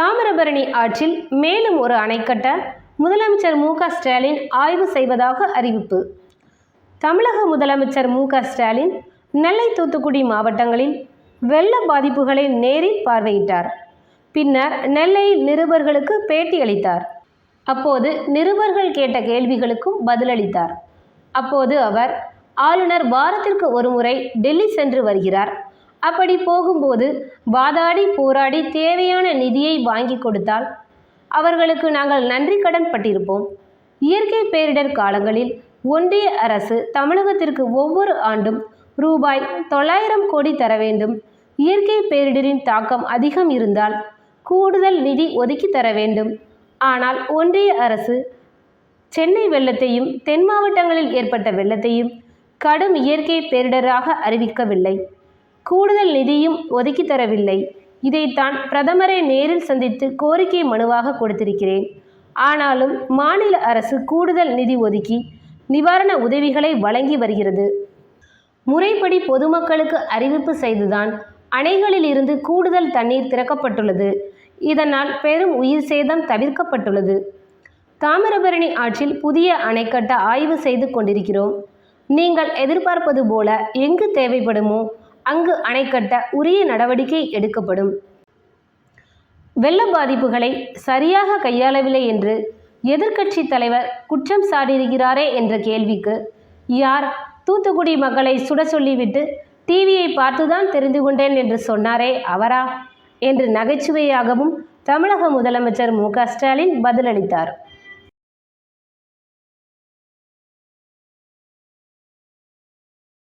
தாமிரபரணி ஆற்றில் மேலும் ஒரு அணை கட்ட முதலமைச்சர் மு க ஸ்டாலின் ஆய்வு செய்வதாக அறிவிப்பு. தமிழக முதலமைச்சர் மு க ஸ்டாலின் நெல்லை தூத்துக்குடி மாவட்டங்களில் வெள்ள பாதிப்புகளை நேரில் பார்வையிட்டார். பின்னர் நெல்லையில் நிருபர்களுக்கு பேட்டியளித்தார் அப்போது நிருபர்கள் கேட்ட கேள்விகளுக்கும் பதிலளித்தார். அப்போது அவர் ஆளுநர் வாரத்திற்கு ஒருமுறை டெல்லி சென்று வருகிறார். அப்படி போகும்போது வாதாடி போராடி தேவையான நிதியை வாங்கி கொடுத்தால் அவர்களுக்கு நாங்கள் நன்றி கடன் பட்டிருப்போம். இயற்கை பேரிடர் காலங்களில் ஒன்றிய அரசு தமிழகத்திற்கு ஒவ்வொரு ஆண்டும் ரூபாய் தொள்ளாயிரம் கோடி தர வேண்டும். இயற்கை பேரிடரின் தாக்கம் அதிகம் இருந்தால் கூடுதல் நிதி ஒதுக்கி தர வேண்டும். ஆனால் ஒன்றிய அரசு சென்னை வெள்ளத்தையும் தென் மாவட்டங்களில் ஏற்பட்ட வெள்ளத்தையும் கடும் இயற்கை பேரிடராக அறிவிக்கவில்லை. கூடுதல் நிதியும் ஒதுக்கி தரவில்லை. இதைத்தான் பிரதமரை நேரில் சந்தித்து கோரிக்கை மனுவாக கொடுத்திருக்கிறேன். ஆனாலும் மாநில அரசு கூடுதல் நிதி ஒதுக்கி நிவாரண உதவிகளை வழங்கி வருகிறது. முறைப்படி பொதுமக்களுக்கு அறிவிப்பு செய்துதான் அணைகளில் இருந்து கூடுதல் தண்ணீர் திறக்கப்பட்டுள்ளது. இதனால் பெரும் உயிர் சேதம் தவிர்க்கப்பட்டுள்ளது. தாமிரபரணி ஆற்றில் புதிய அணை கட்ட ஆய்வு செய்து கொண்டிருக்கிறோம். நீங்கள் எதிர்பார்ப்பது போல எங்கு தேவைப்படுமோ அங்கு அணை கட்ட உரிய நடவடிக்கை எடுக்கப்படும். வெள்ள பாதிப்புகளை சரியாக கையாளவில்லை என்று எதிர்க்கட்சி தலைவர் குற்றம் சாட்டியிருக்கிறாரே என்ற கேள்விக்கு யார் தூத்துக்குடி மக்களை சுட சொல்லிவிட்டு டிவியை பார்த்துதான் தெரிந்து கொண்டேன் என்று சொன்னாரே அவரா என்று நகைச்சுவையாகவும் தமிழக முதலமைச்சர் மு க ஸ்டாலின் பதிலளித்தார்.